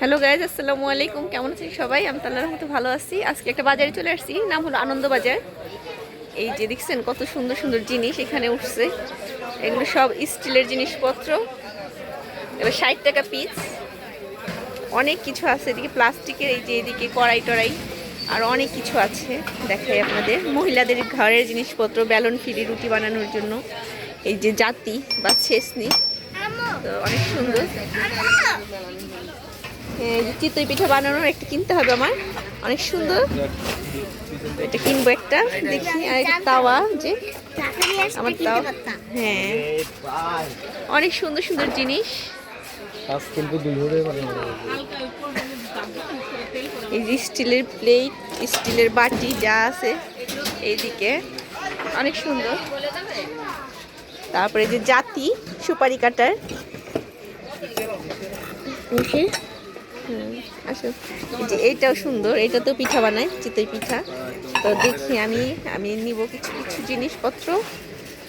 Hello guys, আসসালামু আলাইকুম। কেমন আছেন সবাই? আমি তাল্লার মতো ভালো আছি। আজকে একটা বাজারে চলে আসছি, নাম হলো আনন্দ বাজার। এই যে দেখছেন কত সুন্দর সুন্দর জিনিস এখানে উঠছে। এগুলো সব স্টিলের জিনিসপত্র। এবার ষাট টাকা পিস অনেক কিছু আছে এদিকে, প্লাস্টিকের এই যে এদিকে কড়াই টড়াই, আর অনেক কিছু আছে। দেখাই আপনাদের। মহিলাদের ঘরের জিনিসপত্র ব্যালন ফিরি, রুটি বানানোর জন্য। এই যে জাতি বা ছেসনি। তো অনেক সুন্দর। চিতই পিঠা বানানোর একটা কিনতে হবে আমার। অনেক সুন্দর। এটা কিনবো একটা। দেখি, আর একটা তাওয়া যে আমার তাও হ্যাঁ। অনেক সুন্দর সুন্দর জিনিস। এই যে স্টিলের প্লেট, স্টিলের বাটি যা আছে এইদিকে। অনেক সুন্দর। তারপরে যে জাতি, সুপারি কাটার। আসো যে এইটাও সুন্দর এটা তো পিঠা বানায় চিতই পিঠা। তো দেখি আমি আমি নিব কিছু কিছু জিনিসপত্র।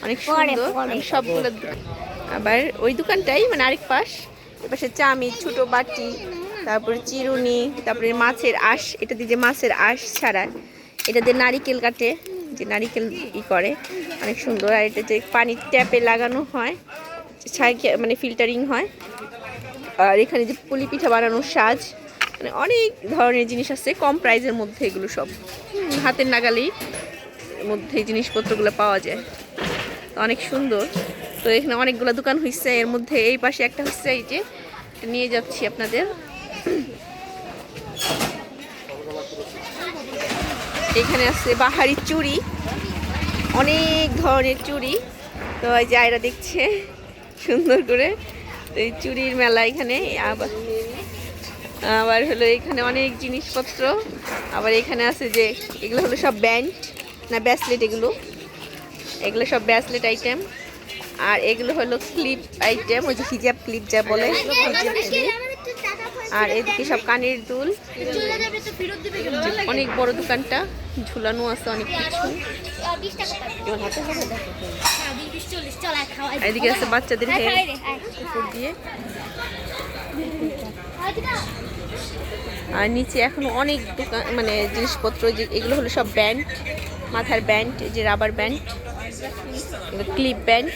অনেক সুন্দর সবগুলো আবার ওই দোকানটাই মানে আরেক পাশ। এপাশে চামি ছোট বাটি তারপরে চিরুনি তারপরে মাছের আঁশ এটা দিয়ে যে মাছের আঁশ ছাড়ায়। এটা দিয়ে নারিকেল কাটে যে নারিকেল ই করে অনেক সুন্দর। আর এটা যে পানির ট্যাপে লাগানো হয় মানে ফিল্টারিং হয় আর এখানে যে পুলি পিঠা বানানোর সাজ মানে অনেক ধরনের জিনিস আছে, কম প্রাইজের মধ্যে এগুলো সব। হাতের নাগালেই মধ্যে জিনিসপত্রগুলো পাওয়া যায়। অনেক সুন্দর। তো এখানে অনেকগুলো দোকান হয়েছে এর মধ্যে এই পাশে একটা হচ্ছে এই যে নিয়ে যাচ্ছি আপনাদের। এখানে আছে বাহারি চুড়ি, অনেক ধরনের চুড়ি। তো এই যে আয়রা দেখছে, সুন্দর করে। তো এই চুরির মেলা এখানে আবার আবার হলো এখানে অনেক জিনিসপত্র। আবার এখানে আছে যে এগুলো হলো সব ব্যান্ড না ব্যাসলেট এগুলো? এগুলো সব ব্যাসলেট আইটেম। আর এগুলো হলো ক্লিপ আইটেম ওই যে হিজাব ক্লিপ যা বলে। আর এদিকে সব কানের দুল। অনেক বড় দোকানটা ঝুলানো আছে অনেক কিছু। এদিকে আছে বাচ্চাদের হেয়ার উপর দিয়ে। আর নিচে এখন অনেক দোকান মানে জিনিসপত্র যে এগুলো হলো সব ব্যান্ড মাথার ব্যান্ড যে রাবার ব্যান্ড ক্লিপ ব্যান্ড।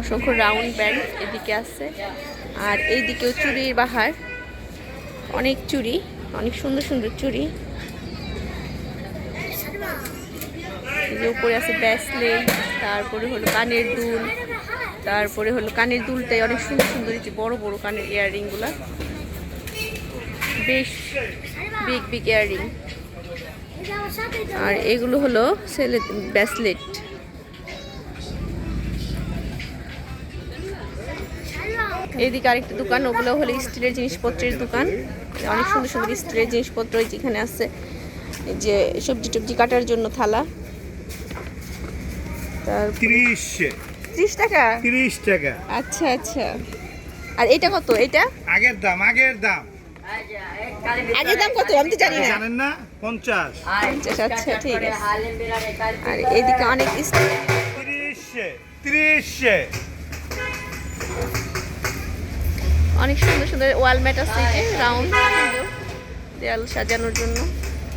অসংখ্য রাউন্ড ব্যান্ড এদিকে আছে। আর এইদিকেও চুরির বাহার। অনেক চুড়ি অনেক সুন্দর সুন্দর যে উপরে আছে ব্যাসলেট তারপরে হলো কানের দুল, তারপরে হলো কানের দুলটাই অনেক সুন্দর সুন্দর বড় বড় কানের ইয়াররিংগুলো বেশ বিগ বিগ ইয়াররিং আর এগুলো হলো ছেলে ব্যাসলেট এইদিকে আরেকটা দোকান ওগুলো হলো স্টিলের জিনিসপত্রের দোকান। অনেক সুন্দর সুন্দর স্টিলের জিনিসপত্র যেখানে আছে। এই যে সবজি টবজি কাটার জন্য থালা। তার তিরিশ। ত্রিশ টাকা? তিরিশ টাকা। আচ্ছা আচ্ছা। আর এটা কত? এটা? আগের দাম আগের দাম। আগের দাম কত? আমি তো জানি না। জানেন না? পঞ্চাশ। পঞ্চাশ আচ্ছা ঠিক আছে। আর এইদিকে অনেক স্টিল তিরিশ। তিরিশ। অনেক সুন্দর সুন্দর ওয়াল ম্যাট আছে রাউন্ড দেয়াল সাজানোর জন্য।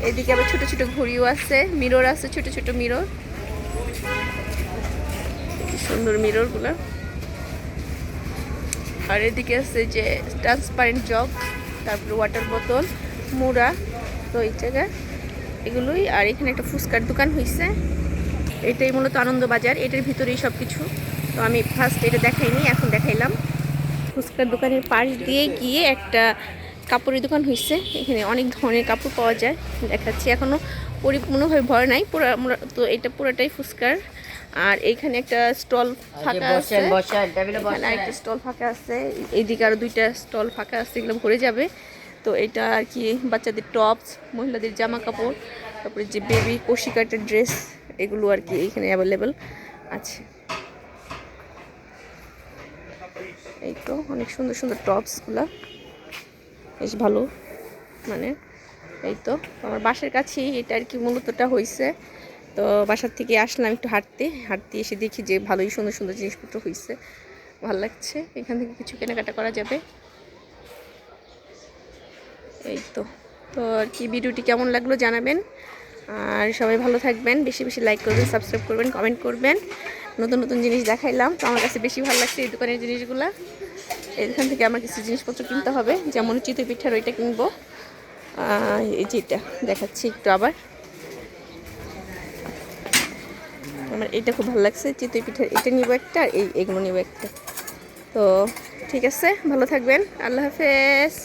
এদিকে আবার ছোট ছোট ঘড়িও আছে মিরর আছে, ছোট ছোট মিরর সুন্দর মিররগুলো আর এদিকে আছে যে ট্রান্সপারেন্ট জগ তারপরে ওয়াটার বোতল মুড়া, তো এই এগুলোই। আর এখানে একটা ফুচকার দোকান হয়েছে এটাই মূলত আনন্দ বাজার এটার ভিতরেই সব কিছু তো আমি ফার্স্ট এটা দেখাইনি, এখন দেখাইলাম। ফুচকার দোকানের পাশ দিয়ে গিয়ে একটা কাপড়ের দোকান হয়েছে এখানে অনেক ধরনের কাপড় পাওয়া যায় দেখাচ্ছি এখনও পরিপূর্ণভাবে ভয় নাই পুরো আমরা তো এটা পুরোটাই ফুচকার। আর এইখানে একটা স্টল ফাঁকা আছে। এখানে একটা স্টল ফাঁকা আছে। এইদিকে আরও দুইটা স্টল ফাঁকা আছে এগুলো ভরে যাবে। তো এটা আর কি বাচ্চাদের টপস মহিলাদের জামা কাপড় তারপরে যে বেবি কষি কাটের ড্রেস এগুলো আর কি এখানে অ্যাভেলেবেল আছে। এই তো, অনেক সুন্দর সুন্দর টপসগুলো বেশ ভালো মানে এই তো, আমার বাসার কাছেই এটা আর কি মূলতটা হয়েছে তো বাসার থেকে আসলাম একটু হাঁটতে হাঁটতে এসে দেখি যে ভালোই সুন্দর সুন্দর জিনিসপত্র হয়েছে ভালো লাগছে, এখান থেকে কিছু কেনাকাটা করা যাবে। এই তো তো আর কি ভিডিওটি কেমন লাগল জানাবেন। আর সবাই ভালো থাকবেন, বেশি বেশি লাইক করবেন সাবস্ক্রাইব করবেন কমেন্ট করবেন। নতুন নতুন জিনিস দেখাইলাম। তো আমার কাছে বেশি ভালো লাগছে এই দোকানের জিনিসগুলা। এখান থেকে আমার কিছু জিনিসপত্র কিনতে হবে। যেমন চিতই পিঠার ওইটা কিনবো। এই যেটা দেখাচ্ছি একটু আবার। আমার এটা খুব ভালো লাগছে, চিতই পিঠার। এটা নিব একটা আর এই এগুলো নিব একটা। তো ঠিক আছে, ভালো থাকবেন। আল্লাহ হাফেজ।